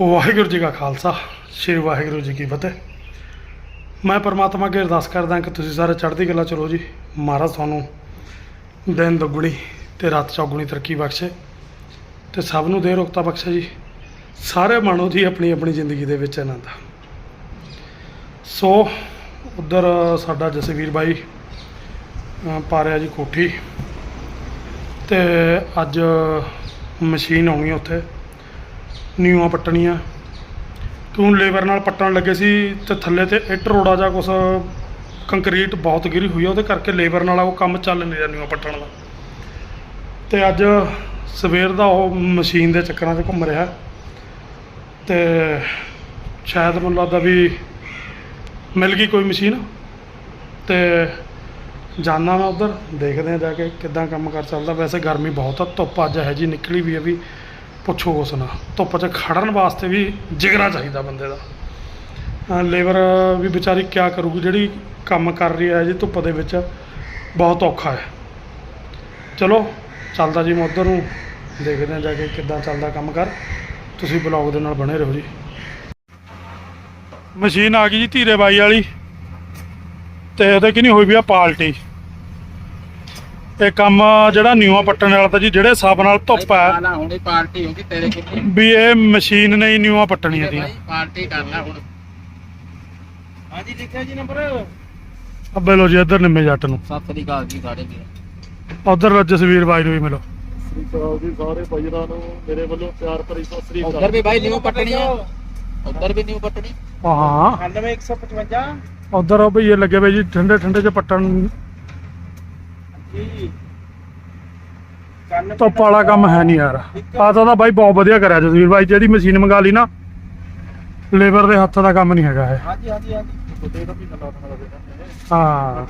ਵਾਹਿਗੁਰੂ ਜੀ ਕਾ ਖਾਲਸਾ ਸ੍ਰੀ ਵਾਹਿਗੁਰੂ ਜੀ ਕੀ ਫਤਿਹ। ਮੈਂ ਪਰਮਾਤਮਾ ਅੱਗੇ ਅਰਦਾਸ ਕਰਦਾ ਕਿ ਤੁਸੀਂ ਸਾਰੇ ਚੜ੍ਹਦੀ ਕਲਾ ਚਲੋ ਜੀ। ਮਹਾਰਾਜ ਤੁਹਾਨੂੰ ਦਿਨ ਦੁੱਗਣੀ ਤੇ ਰਾਤ ਚੌਗੁਣੀ ਤਰੱਕੀ ਬਖਸ਼ੇ ਤੇ ਸਭ ਨੂੰ ਦੇ ਰੋਕਤਾ ਬਖਸ਼ੇ ਜੀ। ਸਾਰੇ ਮਾਣੋ ਜੀ ਆਪਣੀ ਆਪਣੀ ਜ਼ਿੰਦਗੀ ਦੇ ਵਿੱਚ ਆਨੰਦ। ਸੋ ਉਧਰ ਸਾਡਾ ਜਸਵੀਰ ਬਾਈ ਅ, ਪਾ ਰਿਹਾ ਜੀ ਕੋਠੀ ਤੇ ਅੱਜ ਮਸ਼ੀਨ ਆਉਣੀ ਉੱਥੇ। ਨਿਊਆਂ ਪੱਟਣੀਆਂ। ਕਿਉਂ ਲੇਬਰ ਨਾਲ ਪੱਟਣ ਲੱਗੇ ਸੀ ਤੇ ਥੱਲੇ ਤੇ ਇੱਟ ਰੋੜਾ ਜਾਂ ਕੁਛ ਕੰਕਰੀਟ ਬਹੁਤ ਗਿਰੀ ਹੋਈ ਆ, ਉਹਦੇ ਕਰਕੇ ਲੇਬਰ ਨਾਲ ਉਹ ਕੰਮ ਚੱਲ ਨਹੀਂ ਰਿਹਾ ਨਿਊਆਂ ਪੱਟਣ ਦਾ। ਤੇ ਅੱਜ ਸਵੇਰ ਦਾ ਉਹ ਮਸ਼ੀਨ ਦੇ ਚੱਕਰਾਂ 'ਚ ਘੁੰਮ ਰਿਹਾ। ਤੇ ਸ਼ਾਇਦ ਮੈਨੂੰ ਲੱਗਦਾ ਵੀ ਮਿਲ ਗਈ ਕੋਈ ਮਸ਼ੀਨ। ਤੇ ਜਾਨਾ ਮੈਂ ਉਧਰ, ਦੇਖਦੇ ਆ ਜਾ ਕੇ ਕਿੱਦਾਂ ਕੰਮ ਕਰ ਚੱਲਦਾ। ਵੈਸੇ ਗਰਮੀ ਬਹੁਤ ਆ, ਧੁੱਪ ਅੱਜ ਹੈ ਜੀ ਨਿਕਲੀ ਵੀ ਆ ਵੀ ਪੁੱਛੋ ਕੁਛ ਨਾ। ਧੁੱਪ 'ਚ ਖੜਨ ਵਾਸਤੇ ਵੀ ਜਿਗਰਾ ਚਾਹੀਦਾ ਬੰਦੇ ਦਾ। ਲੇਬਰ ਵੀ ਵਿਚਾਰੀ ਕਿਆ ਕਰੂਗੀ, ਜਿਹੜੀ ਕੰਮ ਕਰ ਰਹੀ ਹੈ ਜੀ ਧੁੱਪ ਦੇ ਵਿੱਚ, ਬਹੁਤ ਔਖਾ ਹੈ। ਚਲੋ, ਚੱਲਦਾ ਜੀ ਮੈਂ ਉੱਧਰ ਨੂੰ। ਦੇਖਦੇ ਆ ਜਾ ਕੇ ਕਿੱਦਾਂ ਚੱਲਦਾ ਕੰਮ ਕਰ। ਤੁਸੀਂ ਬਲੌਗ ਦੇ ਨਾਲ ਬਣੇ ਰਹੋ ਜੀ। ਮਸ਼ੀਨ ਆ ਗਈ ਜੀ ਧੀਰੇ ਬਾਈ ਵਾਲੀ। ਤੇ ਉਹਦੇ ਕਿ ਨਹੀਂ ਹੋਈ ਵੀ ਆ ਪਾਲਟੀ। ਇਹ ਕੰਮ ਜਿਹੜਾ ਨਿਊਆ ਪੱਟਣ ਵਾਲਾ ਤਾਂ ਜੀ ਜਿਹੜੇ ਹਿਸਾਬ ਨਾਲ ਧੁੱਪ ਹੈ ਨਾ ਹੁਣੀ ਪਾਰਟੀ ਹੋਗੀ ਤੇਰੇ ਕਿੰਨੀ ਵੀ ਇਹ ਮਸ਼ੀਨ ਨੇ ਹੀ ਨਿਊਆ ਪੱਟਣੀਆਂ ਦੀਆਂ ਪਾਰਟੀ ਕਰਨਾ ਹੁਣ। ਹਾਂਜੀ ਲਿਖਿਆ ਜੀ ਨੰਬਰ? ਅੱਬੇ ਲੋ ਜੀ ਇੱਧਰ ਨਿੰਮੇ ਜੱਟ ਨੂੰ। ਸਤਿ ਸ੍ਰੀ ਅਕਾਲ ਜੀ ਸਾਡੇ ਜੀ। ਉਧਰ ਜਸਵੀਰ ਬਾਈ ਨੂੰ ਵੀ ਮਿਲੋ। ਸ੍ਰੀ ਅਕਾਲ ਜੀ ਸਾਰੇ ਭਾਈਰਾਂ ਨੂੰ ਮੇਰੇ ਵੱਲੋਂ ਪਿਆਰ ਭਰੀ ਸਤਿ ਸ੍ਰੀ ਉਧਰ ਵੀ ਭਾਈ ਨਿਊ ਪੱਟਣੀ ਆ। ਉਧਰ ਵੀ ਨਿਊ ਪੱਟਣੀ। ਹਾਂ। 9155 ਉਧਰ ਉਹ ਭਈਏ ਲੱਗੇ ਪਏ ਜੀ ਠੰਡੇ ਠੰਡੇ ਚ ਪੱਟਣ ਧੁੱਪ ਵਾਲਾ ਕੰਮ ਹੈ ਨਹੀਂ ਯਾਰ। ਆ ਤਾਂ ਉਹਦਾ ਬਾਈ ਬਹੁਤ ਵਧੀਆ ਕਰਿਆ ਜਸਵੀਰ ਬਾਈ ਜਿਹੜੀ ਮਸ਼ੀਨ ਮੰਗਾ ਲਈ ਨਾ ਲੇਬਰ ਦੇ ਹੱਥ ਦਾ ਕੰਮ ਨਹੀਂ ਹੈਗਾ ਇਹ। ਹਾਂਜੀ ਹਾਂਜੀ ਦਾ ਦੇ ਹਾਂ।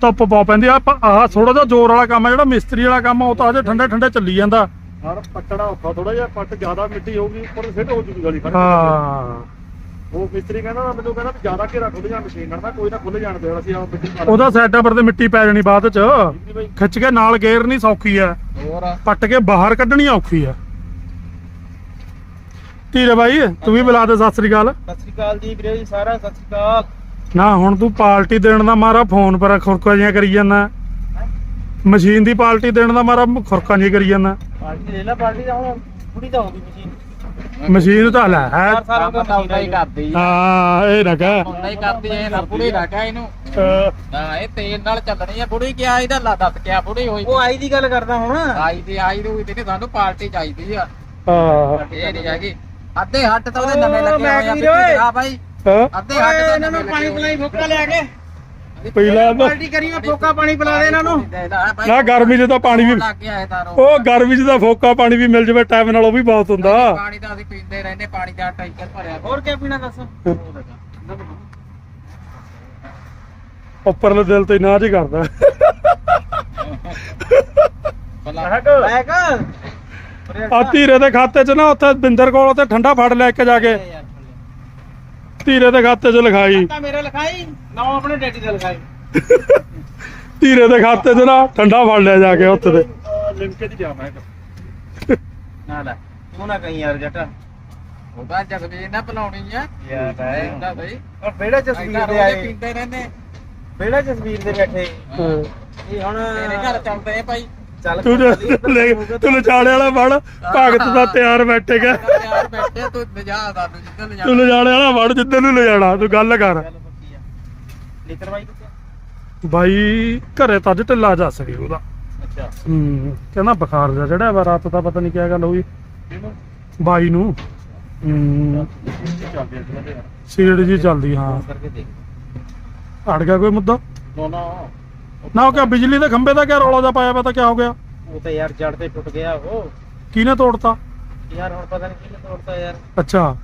ਧੁੱਪ ਬਹੁਤ ਪੈਂਦੀ ਆ। ਆਹ ਥੋੜਾ ਜਿਹਾ ਜ਼ੋਰ ਵਾਲਾ ਕੰਮ ਹੈ ਜਿਹੜਾ ਮਿਸਤਰੀ ਵਾਲਾ ਕੰਮ ਉਹ ਤਾਂ ਅਜੇ ਠੰਡੇ ਠੰਡੇ ਚੱਲੀ ਜਾਂਦਾ। ਹਰ ਪੱਟਣਾ ਔਖਾ ਥੋੜਾ ਜਿਹਾ ਪੱਟ ਜ਼ਿਆਦਾ ਮਿੱਟੀ ਹੋਊਗੀ ਉੱਪਰ ਫਿੱਟ ਹੋ ਜੂਗੀ ਗਲੀ ਹਾਂ। ਉਹ ਮਿਸਤਰੀ ਕਹਿੰਦਾ ਨਾ ਮੈਨੂੰ ਕਹਿੰਦਾ ਵੀ ਜ਼ਿਆਦਾ ਘੇਰਾ ਖੁੱਲ ਜਾ ਮਸ਼ੀਨ ਨਾਲ ਨਾ ਕੋਈ ਨਾ ਖੁੱਲ ਜਾਣ ਦੇਣਾ ਸੀ ਆ ਮਿੱਟੀ ਪਾ ਉਹਦਾ ਸੈਟਅਪ ਤੇ ਮਿੱਟੀ ਪੈ ਜਾਣੀ ਬਾਅਦ ਚ। ਲਾਂਗੇ ਬਾਈ। ਖਿੱਚ ਕੇ ਨਾਲ ਗੇਰ ਨਹੀਂ ਸੌਖੀ ਆ ਹੋਰ ਪੱਟ ਕੇ ਬਾਹਰ ਕੱਢਣੀ ਔਖੀ ਆ ਧੀਰੇ ਬਾਈ ਤੂੰ ਵੀ ਬੁਲਾ ਦੇ ਸਤਿ ਸ੍ਰੀ ਅਕਾਲ। ਸਤਿ ਸ੍ਰੀ ਅਕਾਲ ਜੀ ਵੀਰੇ ਜੀ ਸਾਰਾ ਸਤਿ ਸ੍ਰੀ ਅਕਾਲ। ਨਾ ਹੁਣ ਤੂੰ ਪਾਰਟੀ ਦੇਣ ਦਾ ਮਾਰਾ ਫੋਨ ਪਰ ਖੁਰਕਾਂ ਜਿਹੀਆਂ ਕਰੀ ਜਾਂਦਾ। ਮਸ਼ੀਨ ਦੀ ਪਾਰਟੀ ਦੇਣ ਦਾ ਮਾਰਾ ਖੁਰਕਾਂ ਜਿਹੀਆਂ ਕਰੀ ਜਾਂਦਾ। ਪਾਰਟੀ ਲੈ ਲੈ ਪਾਰਟੀ ਦਾ ਹੁਣ ਥੋੜੀ ਤਾਂ ਹੋਗੀ ਮਸ਼ੀਨ। ਮਸ਼ੀਨ ਤਾਂ ਲੈ ਹੈ। ਸਾਰਾ ਕੰਮ ਤਾਂ ਹੀ ਕਰਦੀ ਹਾਂ ਇਹ ਨਾ ਕਹਿ। ਹੁਣ ਨਹੀਂ ਕਰਦੀ ਇਹ ਨਾ ਬੁੜੀ ਰੱਖਿਆ ਇਹਨੂੰ। ਅਹ। ਹਾਂ ਇਹ ਤੇਲ ਨਾਲ ਚੱਲਣੀ ਆ ਬੁੜੀ ਕਿਆ ਇਹਦਾ ਲਾ ਦੱਸ ਕਿਆ ਬੁੜੀ ਹੋਈ। ਉਹ ਆਈ ਦੀ ਗੱਲ ਕਰਦਾ ਹੁਣ। ਆਈ ਦੀ ਆਈ ਦੀ ਤੇ ਸਾਨੂੰ ਪਾਰਟੀ ਚਾਹੀਦੀ ਆ। ਹਾਂ। ਇਹ ਨਹੀਂ ਹੈਗੀ। ਅੱਧੇ ਹੱਟ ਤਾਂ ਉਹਦੇ ਨਵੇਂ ਲੱਗੇ ਹੋਏ ਆ ਹਾਂ। ਅੱਧੇ ਹੱਟ ਤਾਂ ਇਹਨਾਂ ਨੂੰ ਪਾਣੀ ਪਿਲਾਈ ਫੋਕਾ ਲਿਆ ਕੇ। ਪੀ ਲੈ ਨਾ ਪਾਰਟੀ ਕਰੀ ਮੈਂ ਫੋਕਾ ਪਾਣੀ ਪਿਲਾ ਦੇ ਇਹਨਾਂ ਨੂੰ। ਨਾ ਗਰਮੀ 'ਚ ਤਾਂ ਪਾਣੀ ਵੀ ਲੱਗ ਗਿਆ ਇਹ ਤਾਰੋ ਉਹ ਗਰਮੀ 'ਚ ਤਾਂ ਫੋਕਾ ਪਾਣੀ ਵੀ ਮਿਲ ਜਵੇ ਟਾਈਮ ਨਾਲ ਉਹ ਵੀ ਬਹੁਤ ਹੁੰਦਾ। ਪਾਣੀ ਤਾਂ ਅਸੀਂ ਪੀਂਦੇ ਰਹਿੰਦੇ ਪਾਣੀ ਦਾ ਟੈਂਕਰ ਭਰਿਆ। ਹੋਰ ਕੀ ਪੀਣਾ ਦੱਸ? ਉੱਪਰਲੇ ਦਿਲ ਤੇ ਨਾਜ ਹੀ ਕਰਦਾ। ਬੈਕ ਆ ਧੀਰੇ ਦੇ ਖਾਤੇ 'ਚ ਨਾ ਉੱਥੇ ਬਿੰਦਰ ਕੋਲ ਉੱਥੇ ਠੰਡਾ ਫੜ ਲੈ ਕੇ ਜਾ ਕੇ। ਧੀਰੇ ਦੇ ਖਾਤੇ 'ਚ ਲਿਖਾਈ। ਤਾਂ ਮੇਰੇ ਲਿਖਾਈ ਨਾ ਆਪਣੇ ਡੈਡੀ ਦਾ ਲਿਖਾਈ। ਧੀਰੇ ਦੇ ਖਾਤੇ 'ਚ ਨਾ ਠੰਡਾ ਫੜ ਲਿਆ ਜਾ ਕੇ ਉੱਥੇ ਤੇ। ਲਿਮਕੇ ਦੀ ਨਾ ਲੈ ਤੂੰ ਨਾ ਕਹੀਂ ਯਾਰ ਜੱਟ। ਉਹਦਾ ਜਗਵੀਰ ਨਾ ਬੁਲਾਉਣੀ ਆ। ਯਾਰ ਹੁੰਦਾ ਬਈ? ਔਰ ਬੇੜਾ ਜਸਵੀਰ ਦੇ ਆਏ। ਪੀਂਦੇ ਰਹਿੰਦੇ। ਬੇੜਾ ਜਸਵੀਰ ਦੇ ਬੈਠੇ। ਹਾਂ। ਇਹ ਹੁਣ ਤੇਰੇ ਘਰ ਚੱਲਦੇ ਆ ਭਾਈ। ਚੱਲ ਤੂੰ ਲੈ- ਤੂੰ ਲਚਾੜੇ ਵਾਲਾ ਫੜ ਭਗਤ ਦਾ ਤਿਆਰ ਬੈਠੇ ਗਿਆ ਯਾਰ ਬੈਠੇ ਤੂੰ ਨਜਾ ਦਾ ਤੂੰ ਜਿੱਦਾਂ ਨਜਾ ਤੂੰ ਲਜਾੜੇ ਵਾਲਾ ਫੜ ਜਿੱਦਾਂ ਨੂੰ ਲਿਜਾਣਾ ਤੂੰ ਗੱਲ ਕਰ। ਚੱਲ ਪੱਕੀ ਆ। ਨਿਕਰ ਬਾਈ ਕਿੱਥੇ ਬਾਈ ਘਰੇ ਤਾਂ ਅੱਜ ਢਿੱਲਾ ਜਾ ਸਕੇ ਉਹਦਾ। ਅੱਛਾ। ਹੂੰ ਕਹਿੰਦਾ ਬੁਖਾਰ ਜਿਹਾ ਚੜਿਆ ਵਾ ਰਾਤ ਦਾ ਪਤਾ ਨਹੀਂ ਕਿਆ ਗੱਲ ਹੋਈ। ਇਹਨੂੰ ਬਾਈ ਨੂੰ। ਹੂੰ। ਚੱਲਦੇ ਆ ਥੋੜਾ ਜਿਹਾ ਸੀੜ ਜੀ ਚੱਲਦੀ ਹਾਂ। ਕਰਕੇ ਦੇਖ। ਅੜ ਗਿਆ ਕੋਈ ਮੁੱਦਾ? ਨਾ ਨਾ। ਨਾ ਉਹ ਕਿਆ ਬਿਜਲੀ ਦੇ ਖੰਭੇ ਦਾ ਕਿਆ ਰੌਲਾ ਜਾ ਪਾਇਆ ਪਤਾ ਕਿਆ ਹੋ ਗਿਆ? ਉਹ ਤਾਂ ਯਾਰ ਜੜ ਤੇ ਟੁੱਟ ਗਿਆ ਉਹ। ਕਿਹਨੇ ਤੋੜਤਾ? ਯਾਰ ਹੁਣ ਪਤਾ ਨਹੀਂ ਕਿਹਨੇ ਤੋੜਤਾ ਯਾਰ। ਅੱਛਾ।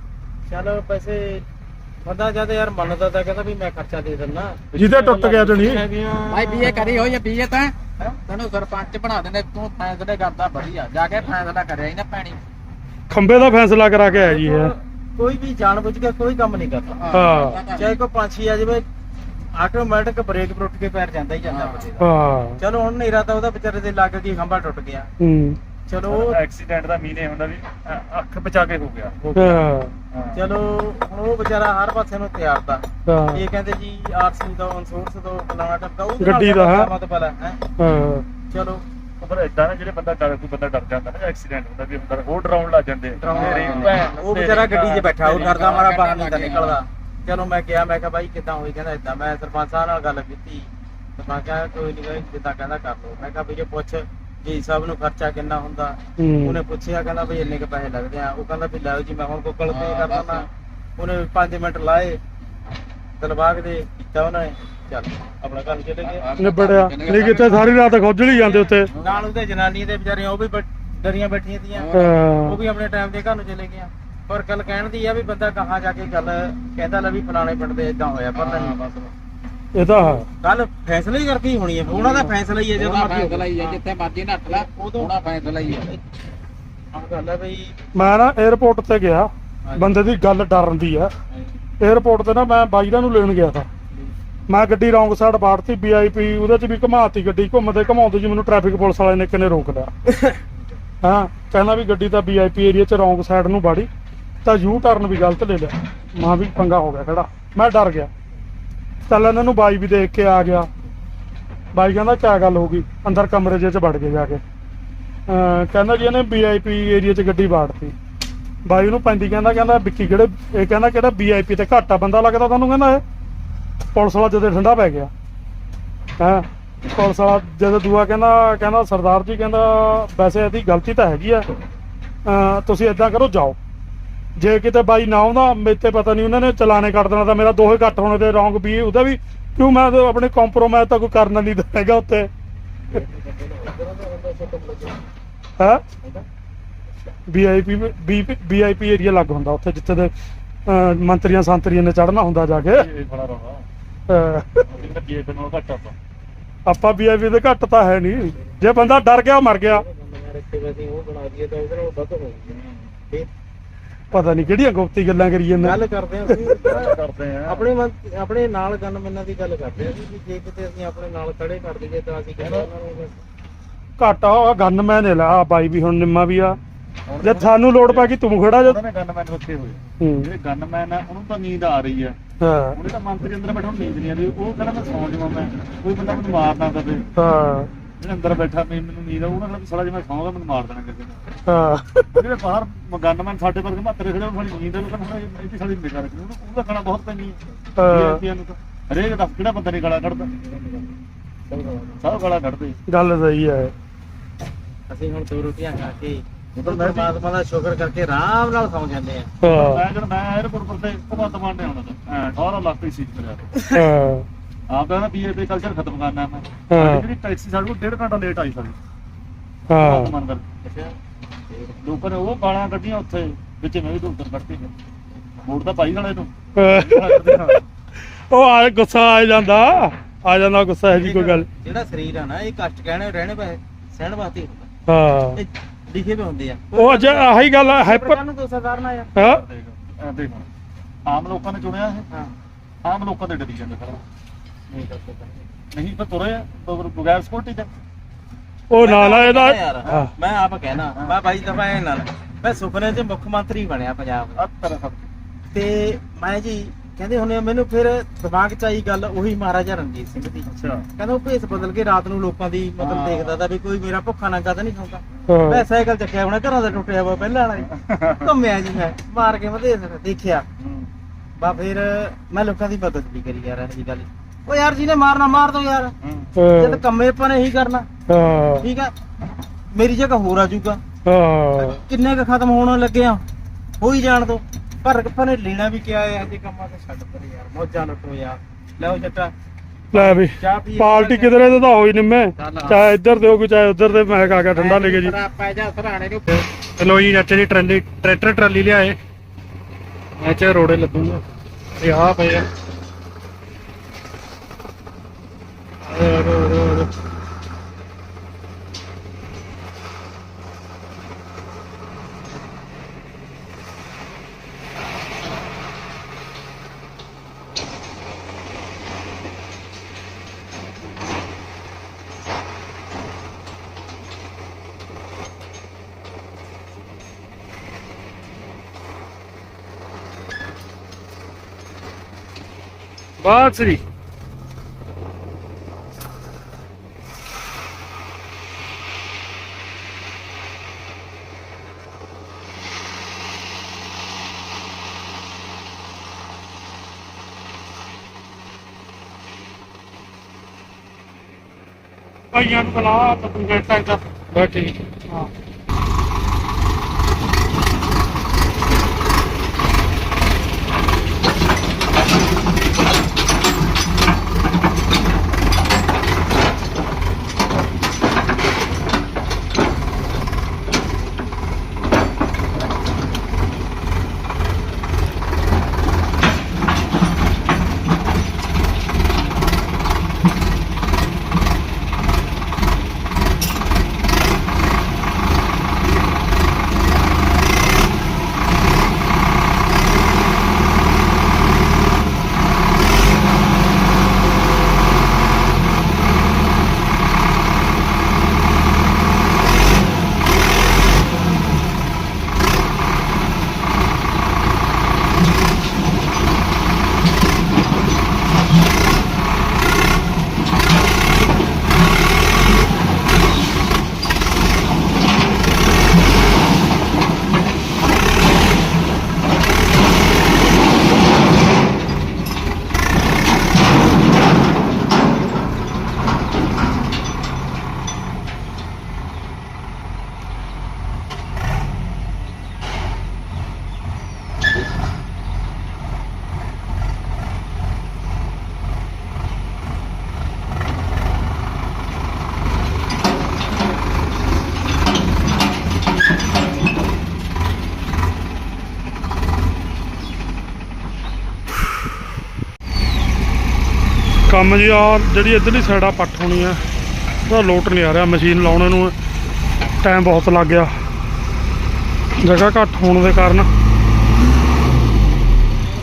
ਚੱਲ ਪੈਸੇ ਬੰਦਾ ਜਦ ਯਾਰ ਮੰਨਦਾ ਤਾਂ ਕਹਿੰਦਾ ਵੀ ਮੈਂ ਖਰਚਾ ਦੇ ਦਿੰਦਾ। ਜਿਹਦੇ ਟੁੱਟ ਗਿਆ ਜਣੀ। ਭਾਈ ਬੀਏ ਕਰੀ ਹੋਈ ਆ ਬੀਏ ਤਾਂ ਤੈਨੂੰ ਸਰਪੰਚ ਬਣਾ ਦਿੰਦੇ ਤੂੰ ਫੈਸਲੇ ਕਰਦਾ ਵਧੀਆ ਜਾ ਕੇ ਫੈਸਲਾ ਕਰਿਆ ਹੀ ਨਾ ਪੈਣੀ ਖੰਭੇ ਦਾ ਫੈਸਲਾ ਕਰਾ ਕੇ ਆਇਆ ਜੀ ਇਹ। ਕੋਈ ਵੀ ਜਾਣ ਬੁੱਝ ਕੇ ਕੋਈ ਕੰਮ ਨਹੀਂ ਕਰਦਾ। ਹਾਂ। ਚਾਹੇ ਕੋਈ ਪੰਛੀ ਆ ਜਾਵੇ ਆਟੋਮੈਟਿਕ ਬ੍ਰੇਕ ਟੁੱਟ ਕੇ ਪੈਰ ਜਾਂਦਾ ਹੀ ਜਾਂਦਾ ਬੰਦੇ ਦਾ। ਹਾਂ। ਚਲੋ ਹੁਣ ਨੇਰਾ ਤਾਂ ਉਹਦਾ ਵਿਚਾਰੇ ਦੇ ਲੱਗ ਗਈ ਖੰਭਾ ਟੁੱਟ ਗਿਆ। ਹੂੰ। ਚਲੋ। ਐਕਸੀਡੈਂਟ ਦਾ ਮੀਨੇ ਹੁੰਦਾ ਵੀ ਅ- ਅੱਖ ਬਚਾ ਕੇ ਹੋ ਗਿਆ ਹਾਂ ਚਲੋ ਹੁਣ ਉਹ ਵਿਚਾਰਾ ਹਰ ਪਾਸੇ ਨੂੰ ਤਿਆਰ ਦਾ। ਹਾਂ। ਇਹ ਕਹਿੰਦੇ ਜੀ ਆਰਸੀ ਦਾ ਇੰਸ਼ੋਰੈਂਸ ਦੋ ਫਲਾਣਾ ਟੱਪਾ ਉਹ ਗੱਡੀ ਦਾ, ਹੈਂ? ਮਤਲਬ ਹੈ ਹੈਂ? ਹਾਂ। ਚਲੋ। ਫਿਰ ਇਦਾਂ ਨਾ ਜਿਹੜੇ ਬੰਦਾ ਡਰ ਕੋਈ ਬੰਦਾ ਡਰ ਜਾਂਦਾ ਨਾ ਐਕਸੀਡੈਂਟ ਹੁੰਦਾ ਵੀ ਹੁੰਦਾ ਉਹ ਡਰਾਉਣ ਲੱਗ ਜਾਂਦੇ ਡਰਾਉਣ ਲੱਗ ਮੇਰੀ ਜਾਂਦੇ। ਭੈਣ, ਉਹ ਵਿਚਾਰਾ ਗੱਡੀ 'ਚ ਬੈਠਾ ਉਹ ਡਰਦਾ ਮਾਰਾ ਬਾਹਰ ਨਹੀਂ ਤਾਂ ਨਿਕਲਦਾ। ਚਲੋ ਮੈਂ ਕਿਹਾ ਮੈਂ ਕਿਹਾ ਬਾਈ ਕਿੱਦਾਂ ਹੋਈ? ਕਹਿੰਦਾ ਇਦਾਂ ਮੈਂ ਸਰਪੰਚ ਸਾਹਿਬ ਨਾਲ ਗੱਲ ਕੀਤੀ। ਸਰਪੰਚ ਕਿਹਾ ਕੋਈ ਨਹੀਂ ਗਈ ਜਿੱਦਾਂ ਕਹਿੰਦਾ ਕਰ ਲਓ। ਮੈਂ ਕਿਹਾ ਵੀ ਇਹ ਪੁੱਛ ਜੀ ਸਾਹਿਬ ਨੂੰ ਖਰਚਾ ਕਿੰਨਾ ਹੁੰਦਾ। ਉਹਨੇ ਪੁੱਛਿਆ ਕਹਿੰਦਾ ਵੀ ਇੰਨੇ ਕ ਪੈਸੇ ਲੱਗਦੇ ਆ। ਉਹ ਕਹਿੰਦਾ ਵੀ ਲਓ ਜੀ ਮੈਂ ਹੁਣ ਗੂਗਲ ਪੇ ਕਰ ਦਿੰਦਾ ਉਹਨੇ 5 ਮਿੰਟ ਲਾਏ ਦਲਬਾਗ ਦੇ ਕੀਤਾ ਉਹਨੇ। ਚੱਲ ਆਪਣਾ ਘਰ ਚਲੇ ਗਏ। ਨਿਬੜਿਆ। ਨਹੀਂ ਕਿਤੇ ਸਾਰੀ ਰਾਤ ਖੋਜਲ ਹੀ ਜਾਂਦੇ ਉੱਤੇ ਨਾਲ ਉਹਦੇ ਜਨਾਨੀ ਦੇ ਵਿਚਾਰੀਆਂ ਉਹ ਵੀ ਡਰੀਆਂ ਬੈਠੀਆਂ ਤੀਆਂ। ਉਹ ਵੀ ਆਪਣੇ ਟਾਈਮ ਤੇ ਘਰ ਨੂੰ ਚਲੇ ਗਈਆਂ। ਪਰ ਗੱਲ ਕਹਿਣ ਦੀ ਆ ਵੀ ਬੰਦਾ ਕਹਾਂ ਜਾ ਕੇ ਗੱਲ ਕਹਿੰਦਾ ਲੈ ਵੀ ਫਲਾਣੇ ਪਿੰਡ ਦੇ ਇਦਾਂ ਹੋਇਆ ਪਰ ਨਹੀਂ। ਇਹ ਤਾਂ ਹੈ। ਗੱਲ ਫੈਸਲੇ ਹੀ ਕਰਦੀ ਹੋਣੀ ਹੈ ਉਹਨਾਂ ਦਾ ਫੈਸਲਾ ਹੀ ਹੈ ਜਦੋਂ ਮਰਜ਼ੀ ਫੈਸਲਾ ਹੀ ਹੈ ਜਿੱਥੇ ਮਰਜ਼ੀ ਨੱਟ ਲੈ ਉਹਦਾ ਫੈਸਲਾ ਹੀ ਹੈ ਮੈਂ ਨਾ 에어ਪੋਰਟ ਤੇ ਗਿਆ ਬੰਦੇ ਦੀ ਗੱਲ ਡਰਨ ਦੀ ਆ। 에어ਪੋਰਟ ਤੇ ਨਾ ਮੈਂ ਬਾਈਰਾਂ ਨੂੰ ਲੈਣ ਗਿਆ ਤਾਂ। ਮੈਂ ਗੱਡੀ ਰੌਂਗ ਸਾਈਡ ਬਾੜਤੀ ਵੀਆਈਪੀ ਉਹਦੇ ਚ ਵੀ ਘਮਾਤੀ ਗੱਡੀ ਘੁੰਮਦੇ ਘਮਾਉਂਦੇ ਜੀ ਮੈਨੂੰ ਟ੍ਰੈਫਿਕ ਪੁਲਿਸ ਵਾਲੇ ਨੇ ਕਿਨੇ ਰੋਕ ਲਿਆ। ਹਾਂ ਕਹਿੰਦਾ ਵੀ ਗੱਡੀ ਤਾਂ ਵੀਆਈਪੀ ਏਰੀਆ ਚ ਰੌਂਗ ਸਾਈਡ ਨੂੰ ਬਾੜੀ ਤਾਂ ਯੂ ਟਰਨ ਵੀ ਗਲਤ ਲੈ ਲਿਆ। ਮਾਂ ਵੀ ਪੰਗਾ ਹੋ ਗਿਆ ਖੜਾ। ਮੈਂ ਡਰ ਗਿਆ। ਚੱਲ ਇਹਨਾਂ ਨੂੰ ਬਾਈ ਵੀ ਦੇਖ ਕੇ ਆ ਗਿਆ। ਬਾਈ ਕਹਿੰਦਾ, ਕਿਆ ਗੱਲ ਹੋ ਗਈ? ਅੰਦਰ ਕਮਰੇ ਜੇ ਚ ਵੜ ਕੇ ਜਾ ਕੇ। ਅਹ ਕਹਿੰਦਾ ਜੀ, ਇਹਨੇ ਵੀਆਈਪੀ ਏਰੀਆ 'ਚ ਗੱਡੀ ਬਾੜਤੀ ਬਾਈ ਨੂੰ ਪੈਂਦੀ ਕਹਿੰਦਾ ਕਹਿੰਦਾ ਵਿੱਕੀ ਕਿਹੜੇ, ਇਹ ਕਹਿੰਦਾ ਕਿਹੜਾ ਵੀਆਈਪੀ ਤੇ ਘਾਟਾ ਬੰਦਾ ਲੱਗਦਾ ਤੁਹਾਨੂੰ ਕਹਿੰਦਾ ਇਹ? ਪੁਲਿਸ ਵਾਲਾ ਜਦੋਂ ਠੰਡਾ ਪੈ ਗਿਆ। ਹਾਂ? ਪੁਲਿਸ ਵਾਲਾ ਜਦੋਂ ਦੂਆ ਕਹਿੰਦਾ ਕਹਿੰਦਾ ਸਰਦਾਰ ਜੀ, ਕਹਿੰਦਾ ਵੈਸੇ ਇਹਦੀ ਗਲਤੀ ਤਾਂ ਹੈਗੀ ਆ। ਤੁਸੀਂ ਇਦਾਂ ਕਰੋ, ਜਾਓ। ਜੇ ਕਿਤੇ ਬਾਈ ਨਾ ਆਉਂਦਾ ਮੇਰੇ ਤੇ ਪਤਾ ਨਹੀਂ ਉਹਨਾਂ ਨੇ ਚਲਾਣੇ ਕੱਟ ਦੇਣਾ ਤਾਂ ਮੇਰਾ ਦੋਹੇ ਘੱਟ ਹੋਣੇ ਤੇ ਰੌਂਗ ਵੀ ਉਹਦਾ ਵੀ ਕਿਉਂ ਮੈਂ ਆਪਣੇ ਕੰਪਰੋਮਾਈਜ਼ ਤਾਂ ਕੋਈ ਕਰਨਾ ਨਹੀਂ ਹੈਗਾ ਉੱਤੇ। ਹਾਂ? ਵੀਆਈਪੀ ਵੀਆਈਪੀ ਏਰੀਆ ਲੱਗ ਹੁੰਦਾ ਉੱਥੇ ਜਿੱਥੇ ਦੇ ਮੰਤਰੀਆਂ ਸੰਤਰੀਆਂ ਨੇ ਚੜਨਾ ਹੁੰਦਾ ਜਾ ਕੇ। ਆਪਾਂ। ਵੀਆਈਪੀ ਦੇ ਘੱਟ ਤਾਂ ਹੈ ਨਹੀਂ। ਜੇ ਬੰਦਾ ਡਰ ਗਿਆ ਉਹ ਮਰ ਗਿਆ ਪਤਾ ਨਹੀਂ ਕਿਹੜੀਆਂ ਗੁਪਤੀ ਗੱਲਾਂ ਕਰੀ ਜਾਂਦਾ ਗੱਲ ਕਰਦੇ ਹਾਂ ਅਸੀਂ। ਕਰਦੇ ਆ। ਆਪਣੇ ਮਨ- ਆਪਣੇ ਨਾਲ ਗਨਮੈਨਾਂ ਦੀ ਗੱਲ ਕਰਦੇ ਵੀ ਜੇ ਕਿਤੇ ਅਸੀਂ ਆਪਣੇ ਨਾਲ ਖੜੇ ਕਰ ਦਈਏ ਤਾਂ ਅਸੀਂ ਕਹਿੰਦੇ ਉਹਨਾਂ ਨੂੰ ਘਾਟਾ ਉਹ ਗਨਮੈਨ ਨੇ ਲਾ ਆਹ ਬਾਈ ਵੀ ਹੁਣ ਨਿੰਮਾ ਵੀ ਆ। ਜੇ ਸਾਨੂੰ ਲੋੜ ਪੈ ਗਈ ਤੂੰ ਖੜਾ ਜਾ। ਉਹਨਾਂ ਨੇ ਗਨਮੈਨ ਰੱਖੇ ਹੋਏ। ਹੂੰ, ਜਿਹੜੇ ਗਨਮੈਨ ਆ ਉਹਨੂੰ ਤਾਂ ਨੀਂਦ ਆ ਰਹੀ ਆ। ਹਾਂ। ਉਹਨੇ ਤਾਂ ਮੰਤਰੀ ਅੰਦਰ ਬੈਠਾ ਉਹਨੂੰ ਨੀਂਦ ਨਹੀਂ ਆਉਂਦੀ। ਉਹ ਕਹਿੰਦਾ ਮੈਂ ਸੌਂ ਜਾਵਾਂ ਮੈਂ। ਕੋਈ ਬੰਦਾ ਮੈਨੂੰ ਮਾਰ ਨਾ ਦੇਵੇ। ਹਾਂ। ਜਿਹੜਾ ਅੰਦਰ ਬੈਠਾ ਮੈਂ ਮੈਨੂੰ ਨੀਂਦ ਆ ਉਹਨਾਂ ਕਹਿੰਦਾ ਸਾਲਾ ਜੇ ਮੈਂ ਮੈਨੂੰ ਮਾਰ ਦੇਣਾ ਕਿਸੇ ਨੇ। ਹਾਂ। ਜਿਹੜੇ ਬਾਹਰ ਗਨਮੈਨ ਸਾਡੇ ਵਰਗੇ ਮਾਤਰੇ ਖੜੇ ਉਹਨਾਂ ਦੀ ਨੀਂਦ ਨੂੰ ਇਹ ਸਾਡੀ ਨਿਗਾਹ ਰੱਖਣੀ ਉਹਨੂੰ ਉਹਦਾ ਖਾਣਾ ਬਹੁਤ ਪੈਣੀ ਹੈ। ਨੂੰ ਤਾਂ ਹਰੇਕ ਦੱਸ ਕਿਹੜਾ ਬੰਦਾ ਨਹੀਂ ਗਾਲਾਂ ਕੱਢਦਾ ਸਭ ਗਾਲਾਂ ਕੱਢਦੇ ਗੱਲ ਸਹੀ ਹੈ ਅਸੀਂ ਹੁਣ ਦੋ ਰੋਟੀਆਂ ਖਾ ਕੇ ਉਧਰ ਮੈਂ ਪਰਮਾਤਮਾ ਦਾ ਸ਼ੁਕਰ ਕਰਕੇ ਆਰਾਮ ਨਾਲ ਸੌਂ ਜਾਂਦੇ ਆ। ਹਾਂ। ਮੈਂ ਜਦ ਮੈਂ 에어ਪੋਰਟ ਪਰ ਤੇ ਭਗਵੰਤ ਮਾਨ ਨੇ ਆਉਣਾ ਤਾਂ। ਐ 18 ਲੱਖ ਦੀ ਸੀਟ ਕਰਿਆ ਹਾਂ। ਆਪ ਕਹਿੰਦਾ ਬੀਏਪੀ ਕਲਚਰ ਖਤਮ ਕਰਨਾ ਮੈਂ। ਹਾਂ। ਸਾਡੀ ਜਿਹੜੀ ਟੈਕਸੀ ਸਾਡੇ ਕੋਲ ਡੇਢ ਘੰਟਾ ਲੇਟ ਆਈ ਸਾਡੀ। ਹਾਂ। ਅੱਛਾ। ਲੋਕਾਂ ਨੇ ਉਹ ਗਾਲਾਂ ਕੱਢੀਆਂ ਉੱਥੇ ਵਿੱਚ ਮੈਂ ਵੀ ਦੋ ਤਿੰਨ ਕੱਢਤੀ ਮੋੜ ਤਾਂ ਪਾਈ ਨਾਲੇ ਨੂੰ ਉਹ ਆ ਗੁੱਸਾ ਆ ਜਾਂਦਾ। ਆ ਜਾਂਦਾ ਗੁੱਸਾ ਹੈ ਜੀ ਕੋਈ ਗੱਲ। ਜਿਹੜਾ ਸਰੀਰ ਆ ਨਾ ਇਹ ਕਸ਼ਟ ਕਹਿਣੇ ਰਹਿਣੇ ਪਏ ਸਹਿਣ ਵਾਸਤੇ ਹੀ ਹਾਂ। ਲਿਖੇ ਵੀ ਹੁੰਦੇ ਆ। ਉਹ ਅੱਜ ਆਹੀ ਗੱਲ ਹਾਈਪਰ ਕਾਨੂੰ ਤੋਂ ਸਰਦਾਰ ਨਾ ਯਾਰ ਹਾਂ। ਦੇਖ। ਆਮ ਲੋਕਾਂ ਨੇ ਚੁਣਿਆ ਇਹ। ਹਾਂ। ਆਮ ਲੋਕਾਂ ਦੇ ਡਰੀ ਜਾਂਦੇ ਖੜਾ ਨਹੀਂ ਕਰ ਸਕਦਾ ਨਹੀਂ ਪਰ ਤੁਰੇ ਆ ਬਗੈਰ- ਬਗੈਰ ਸਕਿਉਰਟੀ ਦੇ। ਉਹ ਨਾ ਨਾ ਇਹਦਾ ਹਾਂ। ਮੈਂ ਆਪ ਕਹਿਣਾ ਮੈਂ ਬਾਈ ਦਫਾ ਇਹ ਨਾਲ ਮੈਂ ਸੁਪਨੇ 'ਚ ਮੁੱਖ ਮੰਤਰੀ ਬਣਿਆ ਪੰਜਾਬ। ਦਾ ਆ ਤਰ੍ਹਾਂ ਸਭ ਤੇ। ਮੈਂ ਜੀ ਕਹਿੰਦੇ ਹੁੰਦੇ ਆ ਮੈਨੂੰ ਫਿਰ ਦਿਮਾਗ 'ਚ ਆਈ ਗੱਲ ਉਹੀ ਮਹਾਰਾਜਾ ਰਣਜੀਤ ਸਿੰਘ ਦੀ। ਅੱਛਾ। ਕਹਿੰਦਾ ਉਹ ਭੇਸ ਬਦਲ ਕੇ ਰਾਤ ਨੂੰ ਲੋਕਾਂ ਦੀ ਮਤਲਬ ਹਾਂ। ਦੇਖਦਾ ਤਾਂ ਵੀ ਕੋਈ ਮੇਰਾ ਭੁੱਖਾ ਨੰਗਾ ਤਾਂ ਨਹੀਂ ਖਾਂਦਾ ਹਾਂ। ਮੈਂ ਸਾਈਕਲ ਚੱਕਿਆ ਆਪਣਾ ਘਰਾਂ ਦਾ ਟੁੱਟਿਆ ਵਾ ਪਹਿਲਾਂ ਵਾਲਾ ਹੀ। ਘੁੰਮਿਆ ਜੀ ਮੈਂ ਮਾਰ ਕੇ ਮੈਂ ਦੇਖ ਦੇਖਿਆ। ਹੂੰ। ਬਾ ਫਿਰ ਮੈਂ ਲੋਕਾਂ ਦੀ ਮਦਦ ਵੀ ਕਰੀ ਯਾਰ ਇਹ ਜੀ ਗੱਲ। ਉਹ ਯਾਰ ਜਿਹਨੇ ਮਾਰਨਾ ਮਾਰ ਦੋ ਯਾਰ। ਹੂੰ। ਜਦ ਕੰਮੇ ਆਪਾਂ ਨੇ ਇਹੀ ਕਰਨਾ। ਹਾਂ। ਠੀਕ ਆ? ਮੇਰੀ ਜਗ੍ਹਾ ਹੋਰ ਆ ਜਾਊਗਾ। ਹਾਂ। ਕਿੰਨੇ ਕ ਖਤਮ ਹੋਣ ਲੱਗੇ ਆ? ਹੋ ਹੀ ਜਾਣ ਦੋ। ਪਰ ਆਪਾਂ ਨੇ ਲੈਣਾ ਵੀ ਕਿਆ ਹੈ ਜੇ ਕੰਮਾਂ ਤੇ ਛੱਡ ਪਰ ਯਾਰ। ਮੌਜਾਂ ਲੁੱਟੋ ਯਾਰ। ਲਓ ਜੱਟਾ। ਲੈ ਵੀ ਚਾਹ ਪੀ ਪਾਰਟੀ ਕਿਧਰੇ ਤੇ ਤਾਂ ਹੋਈ ਨਿੰਮੇ ਚਾਹੇ ਇੱਧਰ ਦਿਓ ਕੋਈ ਚਾਹੇ ਉੱਧਰ ਦੇ ਮੈਂ ਕਾ ਕੇ ਠੰਡਾ ਲੈ ਕੇ ਜੀ। ਪੈ ਜਾ ਸਰਾਣੇ ਨੂੰ। ਚਲੋ ਜੀ ਚਾਚੇ ਦੀ ਟਰਾਲੀ ਟਰੈਕਟਰ ਟਰਾਲੀ ਲਿਆਏ। ਮੈਂ ਚ ਰੋੜੇ ਲੱਦੂਗਾ। ਇਹ ਆ ਪਏ ਆ। えー、ローー。バーり ਭਾਈਆਂ ਨੂੰ ਬੁਲਾ ਤੂੰ ਗੇਟ ਤੱਕ ਦਾ ਬਸ ਠੀਕ। ਹਾਂ। ਕੰਮ ਜੀ ਆ ਜਿਹੜੀ ਇੱਧਰਲੀ ਸਾਈਡ ਆ ਪੱਟ ਹੋਣੀ ਆ ਉਹਦਾ ਲੋਟ ਨਹੀਂ ਆ ਰਿਹਾ ਮਸ਼ੀਨ ਲਾਉਣੇ ਨੂੰ ਟਾਈਮ ਬਹੁਤ ਲੱਗ ਗਿਆ। ਜਗ੍ਹਾ ਘੱਟ ਹੋਣ ਦੇ ਕਾਰਨ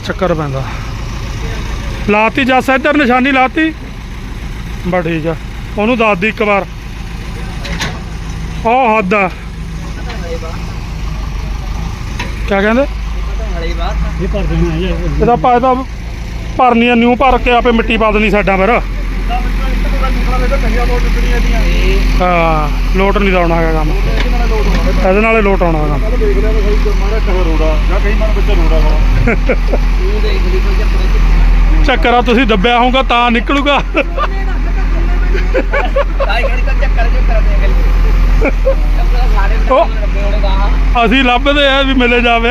ਚੱਕਰ ਪੈਂਦਾ। ਲਾਤੀ ਜੱਸ ਇੱਧਰ ਨਿਸ਼ਾਨੀ ਲਾਤੀ। ਬਾ ਠੀਕ ਆ। ਉਹਨੂੰ ਦੱਸ ਦੀ ਇੱਕ ਵਾਰ। ਉਹ ਹੱਦ ਆ। ਕਿਆ ਕਹਿੰਦੇ? ਇਹ ਭਰ ਦੇਣਾ ਇਹਦਾ ਪਾ ਇਹਦਾ ਭਰਨੀ ਆ ਨਿਊ ਭਰ ਕੇ ਆਪੇ ਮਿੱਟੀ ਪਾ ਦੇਣੀ ਸਾਈਡਾਂ ਪਰ ਹਾਂ ਲੋਟ ਨਹੀਂ ਲਾਉਣਾ ਹੈਗਾ ਕੰਮ। ਇਹਦੇ ਨਾਲੇ ਲੋਟ ਆਉਣਾ ਹੈਗਾ। ਚੱਕਰ ਆ ਤੁਸੀਂ ਦੱਬਿਆ ਹੋਊਗਾ ਤਾਂ ਨਿਕਲੂਗਾ। ਅਸੀਂ ਲੱਭਦੇ ਆ ਵੀ ਮਿਲੇ ਜਾਵੇ।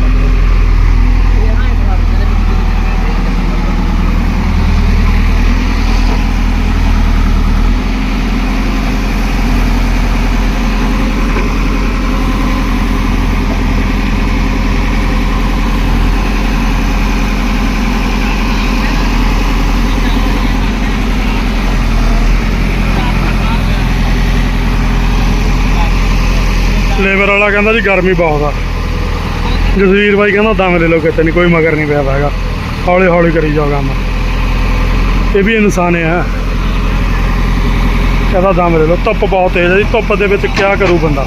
ਲੇਬਰ ਵਾਲਾ ਕਹਿੰਦਾ ਜੀ ਗਰਮੀ ਬਹੁਤ ਆ। ਜਸਵੀਰ ਬਾਈ ਕਹਿੰਦਾ ਦਮ ਲੈ ਲਓ ਕਿਤੇ ਨਹੀਂ ਕੋਈ ਮਗਰ ਨਹੀਂ ਪਿਆ ਹੈਗਾ। ਹੌਲੀ ਹੌਲੀ ਕਰੀ ਜਾਓ ਕੰਮ। ਇਹ ਵੀ ਇਨਸਾਨ ਹੈ। ਕਹਿੰਦਾ ਦਮ ਲੈ ਲਓ। ਧੁੱਪ ਬਹੁਤ ਤੇਜ਼ ਹੈ ਜੀ, ਧੁੱਪ ਦੇ ਵਿੱਚ ਕੀ ਕਰੂ ਬੰਦਾ?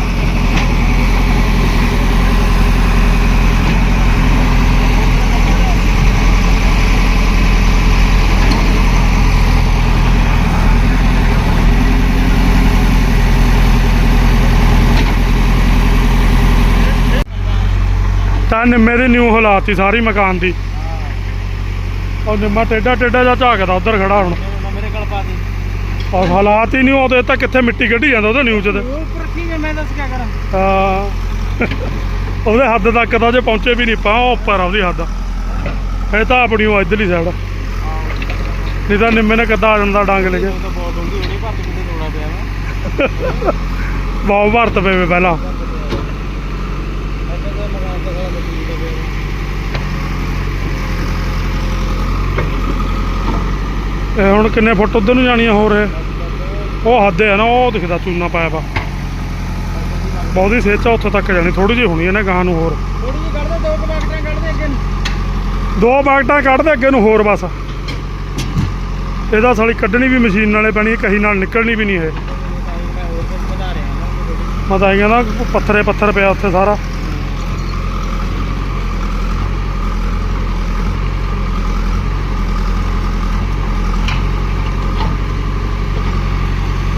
ਤਾਂ ਨਿੰਮੇ ਦੀ ਨਿਊ ਹਲਾਤੀ ਸਾਰੀ ਮਕਾਨ ਦੀ। ਉਹ ਨਿੰਮਾ ਟੇਡਾ ਟੇਡਾ ਜਿਹਾ ਝਾਕਦਾ ਉਧਰ ਖੜਾ ਹੁਣ। ਮੇਰੇ ਕੋਲ ਪਾ ਦੇ। ਔਰ ਹਾਲਾਤ ਹੀ ਨਹੀਂ ਉਹਦੇ ਤਾਂ ਕਿੱਥੇ ਮਿੱਟੀ ਕੱਢੀ ਜਾਂਦਾ ਉਹਦੇ ਨਿਊ ਚ ਤੇ। ਉੱਪਰ ਕੀ ਹੈ ਮੈਂ ਦੱਸ ਕੀ ਕਰਾਂ। ਹਾਂ। ਉਹਦੇ ਹੱਦ ਤੱਕ ਤਾਂ ਜੇ ਪਹੁੰਚੇ ਵੀ ਨਹੀਂ ਪਾ ਉਹ ਉੱਪਰ ਆ ਉਹਦੀ ਹੱਦ। ਇਹ ਤਾਂ ਆਪਣੀ ਉਹ ਇੱਧਰਲੀ ਸਾਈਡ ਨਹੀਂ ਤਾਂ ਨਿੰਮੇ ਨੇ ਕਿੱਦਾਂ ਆ ਜਾਂਦਾ ਡਾਂਗ ਲੈ ਕੇ। ਬਹੁਤ ਹੁੰਦੀ ਹੋਣੀ ਪਰ ਕਿਤੇ ਰੋੜਾ ਪਿਆ ਵਾ। ਬਹੁਤ ਭਰਤ ਪਏ ਵੇ ਪਹਿਲਾਂ ਅੱਗੇ ਤਾਂ ਮਕਾਨ ਤਾਂ ਸਾਰਾ ਮੱਟੀ ਦਾ ਪਿਆ ਇਹ ਹੁਣ ਕਿੰਨੇ ਫੁੱਟ ਉਧਰ ਨੂੰ ਜਾਣੀਆਂ ਹੋ ਰਹੇ ਉਹ ਹੱਦ ਹੈ ਨਾ ਉਹ ਦਿਖਦਾ ਚੂਨਾ ਪਾਇਆ ਵਾ। ਬਹੁਤੀ ਸੇਚਾ ਉੱਥੇ ਤੱਕ ਜਾਣੀ ਥੋੜੀ ਜਿਹੀ ਹੋਣੀ ਹੈ ਨਾ ਗਾਂ ਨੂੰ ਹੋਰ। ਥੋੜੀ ਜਿਹੀ ਕੱਢ ਦੇ ਦੋ ਕਬਾਟਾਂ ਕੱਢ ਦੇ ਅੱਗੇ ਨੂੰ। ਦੋ ਬਾਗਟਾਂ ਕੱਢ ਦੇ ਅੱਗੇ ਨੂੰ ਹੋਰ ਬਸ। ਇਹਦਾ ਸਾਲੀ ਕੱਢਣੀ ਵੀ ਮਸ਼ੀਨ ਨਾਲੇ ਪੈਣੀ ਹੈ, ਕਹੀ ਨਾਲ ਨਿਕਲਣੀ ਵੀ ਨਹੀਂ ਹੈ ਮੈਂ ਹੋਰ ਨਾ ਤਾਂ ਕਹਿੰਦਾ ਪੱਥਰੇ ਪੱਥਰ ਪਿਆ ਉੱਥੇ ਸਾਰਾ।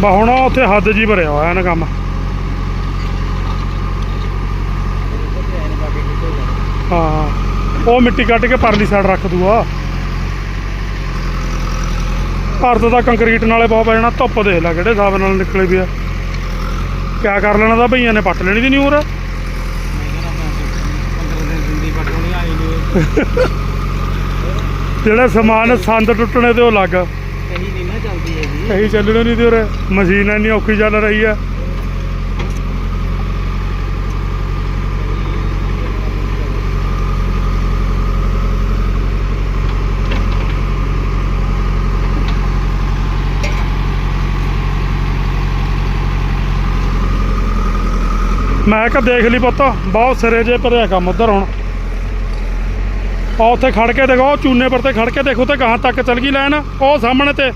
ਬਾ ਹੁਣ ਉੱਥੇ ਹੱਦ ਜੀ ਭਰਿਆ ਹੋਇਆ ਨਾ ਕੰਮ। ਹਾਂ, ਉਹ ਮਿੱਟੀ ਕੱਢ ਕੇ ਪਰਲੀ ਸਾਈਡ ਰੱਖ ਦੂਆ। ਭਾਰਤ ਦਾ ਕੰਕਰੀਟ ਨਾਲੇ ਬਹੁਤ ਪੈ ਜਾਣਾ, ਧੁੱਪ ਦੇਖ ਲੈ ਕਿਹੜੇ ਹਿਸਾਬ ਨਾਲ ਨਿਕਲੇ ਵੀ ਆ। ਕਿਆ ਕਰ ਲੈਣਾ ਦਾ ਭਈਆਂ ਨੇ ਪੱਟ ਲੈਣੀ ਦੀ ਨਹੀਂ ਉਰ 15 ਸਮਾਨ ਸੰਦ ਟੁੱਟਣੇ ਤੇ ਉਹ ਲੱਗ ਕਹੀ ਨਹੀਂ ਨਾ ਚੱਲਦੀ ਹੈਗੀ ਕਹੀ ਚੱਲਣੇ ਨਹੀਂ ਤੇ ਉਰੇ ਮਸ਼ੀਨ ਇੰਨੀ ਔਖੀ ਚੱਲ ਰਹੀ ਹੈ ਮੈਂ ਕਿਹਾ ਦੇਖ ਲਈ ਪੁੱਤ, ਬਹੁਤ ਸਿਰੇ ਜੇ ਭਰਿਆ ਕੰਮ ਉਧਰ ਹੁਣ। ਆ ਉੱਥੇ ਖੜ ਕੇ ਦੇਖੋ ਚੂਨੇ ਪਰ ਤੇ ਖੜ ਕੇ ਦੇਖੋ ਤੇ ਕਹਾਂ ਤੱਕ ਚੱਲ ਗਈ ਲੈਣ, ਉਹ ਸਾਹਮਣੇ ਤੇ